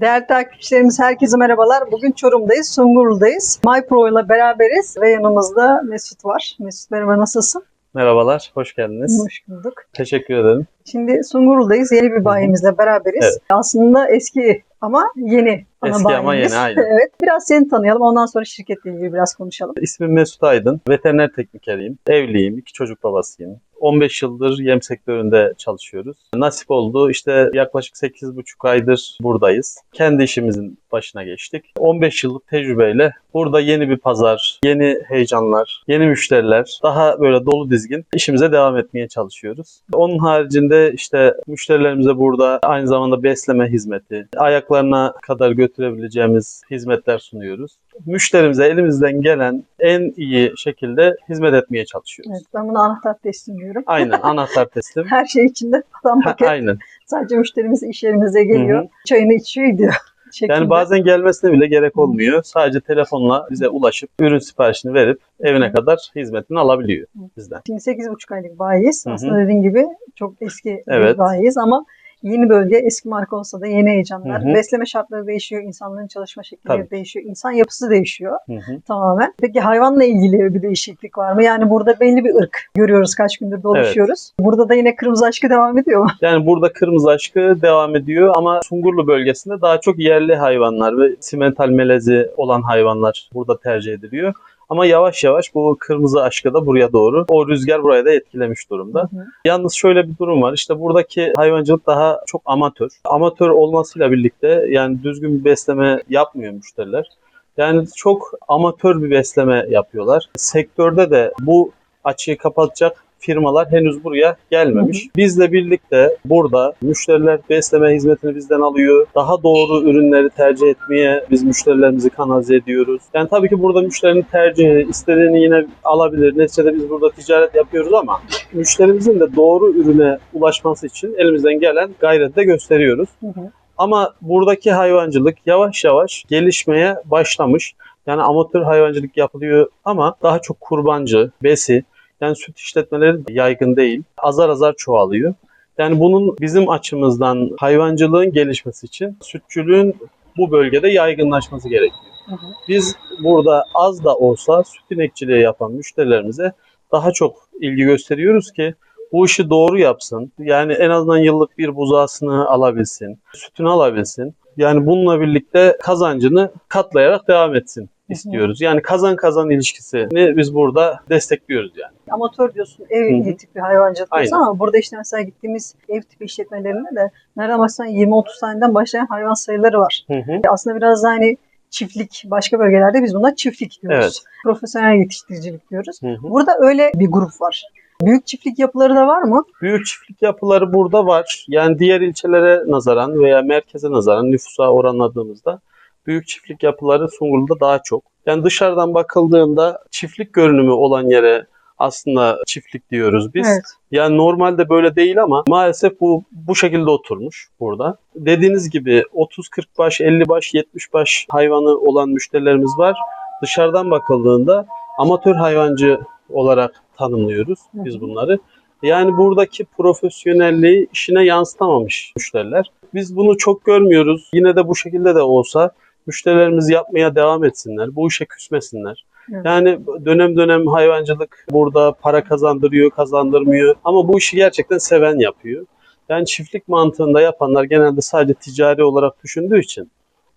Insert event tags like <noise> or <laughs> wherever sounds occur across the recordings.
Değerli takipçilerimiz herkese merhabalar. Bugün Çorum'dayız, Sungurlu'dayız. MyPro ile beraberiz ve yanımızda Mesut var. Mesut merhaba nasılsın? Merhabalar, hoş geldiniz. Hoş bulduk. Teşekkür ederim. Şimdi Sungurlu'dayız. Yeni bir bayimizle beraberiz. Evet. Aslında eski ama yeni ana Eski ama bayimiz. yeni, aynen. <laughs> evet. Biraz seni tanıyalım. Ondan sonra şirketle ilgili biraz konuşalım. İsmim Mesut Aydın, veteriner teknikeriyim, evliyim, iki çocuk babasıyım. 15 yıldır yem sektöründe çalışıyoruz. Nasip oldu işte yaklaşık 8,5 aydır buradayız. Kendi işimizin başına geçtik. 15 yıllık tecrübeyle burada yeni bir pazar, yeni heyecanlar, yeni müşteriler, daha böyle dolu dizgin işimize devam etmeye çalışıyoruz. Onun haricinde işte müşterilerimize burada aynı zamanda besleme hizmeti, ayaklarına kadar götürebileceğimiz hizmetler sunuyoruz. Müşterimize elimizden gelen en iyi şekilde hizmet etmeye çalışıyoruz. Evet, ben buna anahtar teslim diyorum. Aynen <laughs> anahtar teslim. Her şey içinde Ha, paket. Aynen. Sadece müşterimiz iş yerimize geliyor. Hı hı. Çayını içiyor gidiyor. <laughs> şeklinde. Yani bazen gelmesine bile gerek olmuyor. Sadece telefonla bize ulaşıp ürün siparişini verip evine kadar hizmetini alabiliyor bizden. Şimdi 8,5 aylık hı. Aslında dediğin gibi çok eski bir Evet. bayiyiz ama yeni bölge eski marka olsa da yeni heyecanlar. Hı hı. Besleme şartları değişiyor, insanların çalışma şekilleri Tabii. değişiyor, insan yapısı değişiyor Hı hı. tamamen. Peki hayvanla ilgili bir değişiklik var mı? Yani burada belli bir ırk görüyoruz kaç gündür dolaşıyoruz. Burada da yine kırmızı aşkı devam ediyor mu? Yani burada kırmızı aşkı devam ediyor ama Sungurlu bölgesinde daha çok yerli hayvanlar ve simental melezi olan hayvanlar burada tercih ediliyor. Ama yavaş yavaş bu kırmızı aşkı da buraya doğru, o rüzgar buraya da etkilemiş durumda. Hı hı. Yalnız şöyle bir durum var. İşte buradaki hayvancılık daha çok amatör. Amatör olmasıyla birlikte yani düzgün bir besleme yapmıyor müşteriler. Yani çok amatör bir besleme yapıyorlar. Sektörde de bu açığı kapatacak firmalar henüz buraya gelmemiş. Bizle birlikte burada müşteriler besleme hizmetini bizden alıyor. Daha doğru ürünleri tercih etmeye biz müşterilerimizi kanalize ediyoruz. Yani tabii ki burada müşterinin tercihi istediğini yine alabilir. Neticede biz burada ticaret yapıyoruz ama müşterimizin de doğru ürüne ulaşması için elimizden gelen gayreti de gösteriyoruz. Hı hı. Ama buradaki hayvancılık yavaş yavaş gelişmeye başlamış. Yani amatör hayvancılık yapılıyor ama daha çok kurbancı, besi, yani süt işletmeleri yaygın değil. Azar azar çoğalıyor. Yani bunun bizim açımızdan hayvancılığın gelişmesi için sütçülüğün bu bölgede yaygınlaşması gerekiyor. Hı hı. Biz burada az da olsa süt inekçiliği yapan müşterilerimize daha çok ilgi gösteriyoruz ki bu işi doğru yapsın. Yani en azından yıllık bir buzağısını alabilsin, sütünü alabilsin. Yani bununla birlikte kazancını katlayarak devam etsin istiyoruz. Yani kazan kazan ilişkisini biz burada destekliyoruz yani. Amatör diyorsun, ev Hı hı. tipi hayvancılık diyorsun Aynen. ama burada işte mesela gittiğimiz ev tipi işletmelerinde de nereden baksan 20-30 taneden başlayan hayvan sayıları var. Hı hı. Aslında biraz da hani çiftlik, başka bölgelerde biz buna çiftlik diyoruz. Evet. Profesyonel yetiştiricilik diyoruz. Hı hı. Burada öyle bir grup var. Büyük çiftlik yapıları da var mı? Büyük çiftlik yapıları burada var. Yani diğer ilçelere nazaran veya merkeze nazaran nüfusa oranladığımızda büyük çiftlik yapıları Sungurlu'da daha çok. Yani dışarıdan bakıldığında çiftlik görünümü olan yere aslında çiftlik diyoruz biz. Evet. Yani normalde böyle değil ama maalesef bu bu şekilde oturmuş burada. Dediğiniz gibi 30 40 baş, 50 baş, 70 baş hayvanı olan müşterilerimiz var. Dışarıdan bakıldığında amatör hayvancı olarak tanımlıyoruz biz bunları. Yani buradaki profesyonelliği işine yansıtamamış müşteriler. Biz bunu çok görmüyoruz. Yine de bu şekilde de olsa müşterilerimiz yapmaya devam etsinler. Bu işe küsmesinler. Evet. Yani dönem dönem hayvancılık burada para kazandırıyor, kazandırmıyor. Ama bu işi gerçekten seven yapıyor. Yani çiftlik mantığında yapanlar genelde sadece ticari olarak düşündüğü için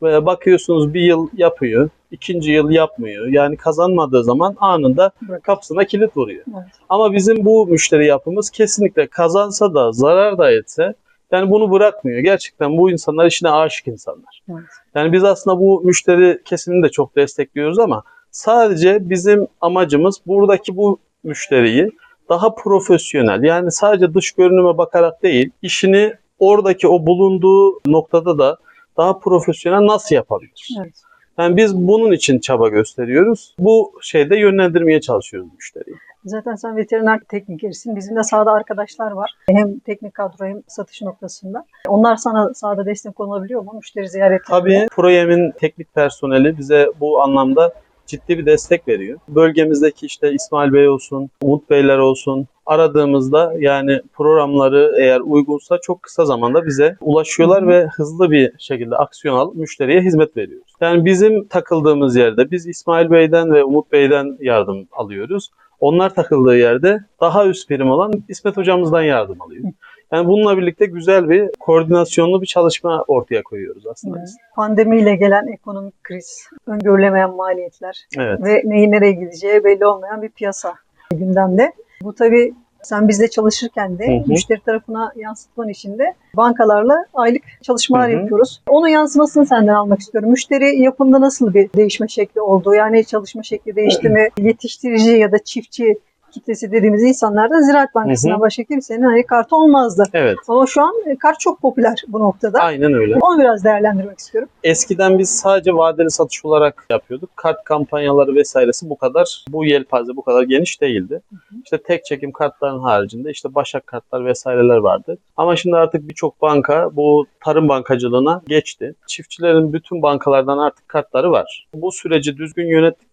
ve bakıyorsunuz bir yıl yapıyor, ikinci yıl yapmıyor. Yani kazanmadığı zaman anında Bırak. kapısına kilit vuruyor. Evet. Ama bizim bu müşteri yapımız kesinlikle kazansa da zarar da etse yani bunu bırakmıyor. Gerçekten bu insanlar işine aşık insanlar. Evet. Yani biz aslında bu müşteri kesimini de çok destekliyoruz ama sadece bizim amacımız buradaki bu müşteriyi daha profesyonel yani sadece dış görünüme bakarak değil işini oradaki o bulunduğu noktada da daha profesyonel nasıl yapabilir? Evet. Yani biz bunun için çaba gösteriyoruz. Bu şeyde yönlendirmeye çalışıyoruz müşteriyi. Zaten sen veteriner teknikerisin. Bizim de sahada arkadaşlar var. Hem teknik kadro hem satış noktasında. Onlar sana sahada destek olabiliyor mu? Müşteri ziyaretlerinde. Tabii Proyem'in teknik personeli bize bu anlamda ciddi bir destek veriyor. Bölgemizdeki işte İsmail Bey olsun, Umut Beyler olsun aradığımızda yani programları eğer uygunsa çok kısa zamanda bize ulaşıyorlar ve hızlı bir şekilde aksiyon alıp müşteriye hizmet veriyoruz. Yani bizim takıldığımız yerde biz İsmail Bey'den ve Umut Bey'den yardım alıyoruz. Onlar takıldığı yerde daha üst birim olan İsmet hocamızdan yardım alıyor. Yani bununla birlikte güzel bir koordinasyonlu bir çalışma ortaya koyuyoruz aslında biz. Pandemiyle gelen ekonomik kriz, öngörülemeyen maliyetler Evet. ve neyin nereye gideceği belli olmayan bir piyasa gündemde. Bu tabii sen bizle çalışırken de Hı hı. müşteri tarafına yansıtman için de bankalarla aylık çalışmalar Hı hı. yapıyoruz. Onun yansımasını senden almak istiyorum. Müşteri yapımında nasıl bir değişme şekli oldu? Yani çalışma şekli değişti <clears throat> mi? Yetiştirici ya da çiftçi kitlesi dediğimiz insanlarda Ziraat Bankası'na Hı hı. başka kimsenin hani kartı olmazdı. Evet. Ama şu an e, kart çok popüler bu noktada. Aynen öyle. Onu biraz değerlendirmek istiyorum. Eskiden biz sadece vadeli satış olarak yapıyorduk. Kart kampanyaları vesairesi bu kadar, bu yelpaze bu kadar geniş değildi. İşte tek çekim kartların haricinde işte başak kartlar vesaireler vardı. Ama şimdi artık birçok banka bu tarım bankacılığına geçti. Çiftçilerin bütün bankalardan artık kartları var. Bu süreci düzgün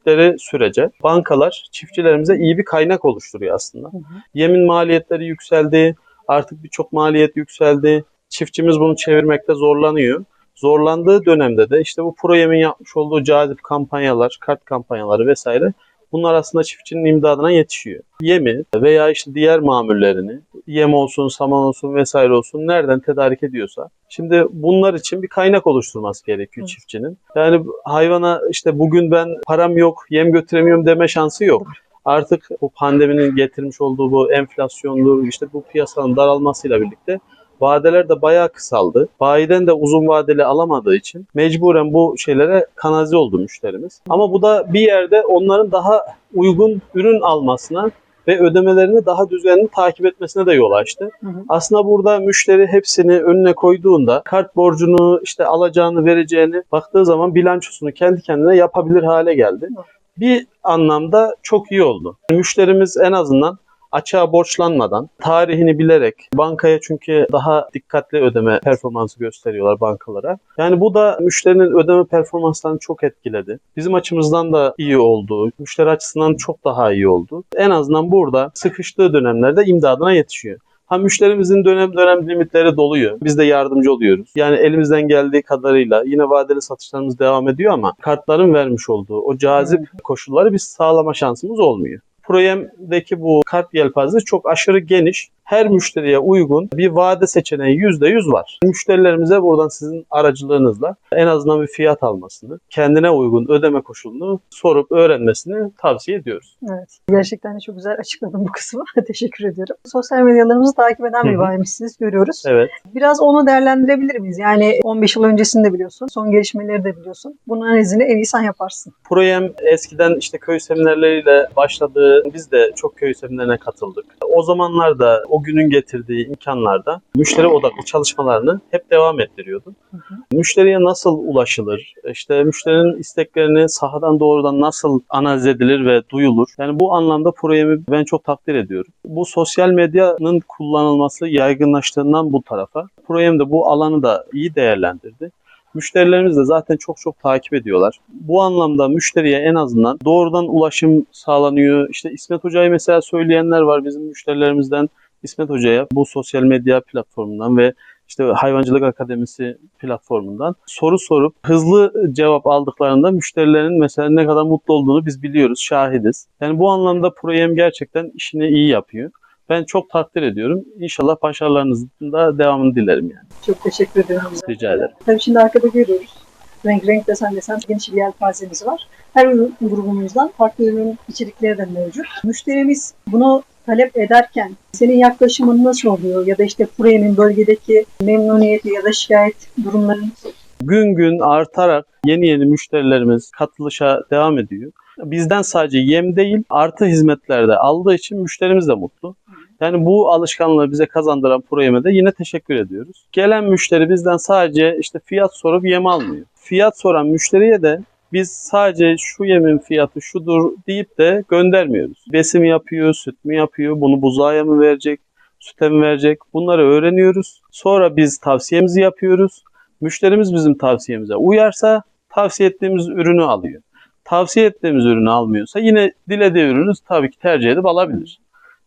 yönettikleri sürece bankalar çiftçilerimize iyi bir kaynak oluşturuyor aslında. Hı hı. Yemin maliyetleri yükseldi. Artık birçok maliyet yükseldi. Çiftçimiz bunu çevirmekte zorlanıyor. Zorlandığı dönemde de işte bu Proyem'in yapmış olduğu cazip kampanyalar, kart kampanyaları vesaire bunlar aslında çiftçinin imdadına yetişiyor. Yemi veya işte diğer mamullerini yem olsun, saman olsun vesaire olsun nereden tedarik ediyorsa. Şimdi bunlar için bir kaynak oluşturması gerekiyor Evet. çiftçinin. Yani hayvana işte bugün ben param yok, yem götüremiyorum deme şansı yok. Artık bu pandeminin getirmiş olduğu bu enflasyondur, işte bu piyasanın daralmasıyla birlikte vadeler de bayağı kısaldı. Bayiden de uzun vadeli alamadığı için mecburen bu şeylere kanalize oldu müşterimiz. Ama bu da bir yerde onların daha uygun ürün almasına ve ödemelerini daha düzenli takip etmesine de yol açtı. Hı hı. Aslında burada müşteri hepsini önüne koyduğunda kart borcunu işte alacağını vereceğini baktığı zaman bilançosunu kendi kendine yapabilir hale geldi. Bir anlamda çok iyi oldu. Müşterimiz en azından açığa borçlanmadan, tarihini bilerek bankaya çünkü daha dikkatli ödeme performansı gösteriyorlar bankalara. Yani bu da müşterinin ödeme performanslarını çok etkiledi. Bizim açımızdan da iyi oldu. Müşteri açısından çok daha iyi oldu. En azından burada sıkıştığı dönemlerde imdadına yetişiyor. Ha müşterimizin dönem dönem limitleri doluyor. Biz de yardımcı oluyoruz. Yani elimizden geldiği kadarıyla yine vadeli satışlarımız devam ediyor ama kartların vermiş olduğu o cazip koşulları biz sağlama şansımız olmuyor. Proyem'deki bu kart yelpazesi çok aşırı geniş. Her müşteriye uygun bir vade seçeneği %100 var. Müşterilerimize buradan sizin aracılığınızla en azından bir fiyat almasını, kendine uygun ödeme koşulunu sorup öğrenmesini tavsiye ediyoruz. Evet. Gerçekten de çok güzel açıkladın bu kısmı. <laughs> Teşekkür ediyorum. Sosyal medyalarımızı takip eden bir bayimsiniz görüyoruz. Evet. Biraz onu değerlendirebilir miyiz? Yani 15 yıl öncesini de biliyorsun. Son gelişmeleri de biliyorsun. Bunun analizini en iyi sen yaparsın. Proyem eskiden işte köy seminerleriyle başladı. Biz de çok köy seminerine katıldık. O zamanlarda o günün getirdiği imkanlarda müşteri odaklı çalışmalarını hep devam ettiriyordu. Hı hı. Müşteriye nasıl ulaşılır? İşte müşterinin isteklerini sahadan doğrudan nasıl analiz edilir ve duyulur? Yani bu anlamda Proyem'i ben çok takdir ediyorum. Bu sosyal medyanın kullanılması yaygınlaştığından bu tarafa Proyem de bu alanı da iyi değerlendirdi. Müşterilerimiz de zaten çok çok takip ediyorlar. Bu anlamda müşteriye en azından doğrudan ulaşım sağlanıyor. İşte İsmet Hoca'yı mesela söyleyenler var bizim müşterilerimizden. İsmet Hoca'ya bu sosyal medya platformundan ve işte Hayvancılık Akademisi platformundan soru sorup hızlı cevap aldıklarında müşterilerin mesela ne kadar mutlu olduğunu biz biliyoruz, şahidiz. Yani bu anlamda Proyem gerçekten işini iyi yapıyor. Ben çok takdir ediyorum. İnşallah başarılarınızın da devamını dilerim yani. Çok teşekkür ederim. Rica ederim. Tabii şimdi arkada görüyoruz. Renk renk desen desen geniş bir yelpazemiz var. Her ürün grubumuzdan farklı ürün içerikleri de mevcut. Müşterimiz bunu talep ederken senin yaklaşımın nasıl oluyor? Ya da işte Fure'nin bölgedeki memnuniyeti ya da şikayet durumların gün gün artarak yeni yeni müşterilerimiz katılışa devam ediyor. Bizden sadece yem değil artı hizmetler de aldığı için müşterimiz de mutlu. Yani bu alışkanlığı bize kazandıran Proyem'e de yine teşekkür ediyoruz. Gelen müşteri bizden sadece işte fiyat sorup yem almıyor. Fiyat soran müşteriye de biz sadece şu yemin fiyatı şudur deyip de göndermiyoruz. Besim yapıyor, süt mü yapıyor, bunu buzağa mı verecek, süte mi verecek bunları öğreniyoruz. Sonra biz tavsiyemizi yapıyoruz. Müşterimiz bizim tavsiyemize uyarsa tavsiye ettiğimiz ürünü alıyor. tavsiye ettiğimiz ürünü almıyorsa yine dilediği ürünü tabii ki tercih edip alabilir.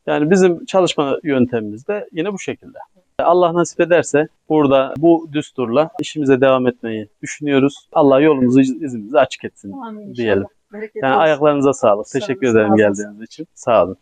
Yani bizim çalışma yöntemimiz de yine bu şekilde. Allah nasip ederse burada bu düsturla işimize devam etmeyi düşünüyoruz. Allah yolumuzu, izimizi açık etsin Amin diyelim. Yani ayaklarınıza sağlık. Sağ Teşekkür ederim geldiğiniz için. Sağ olun.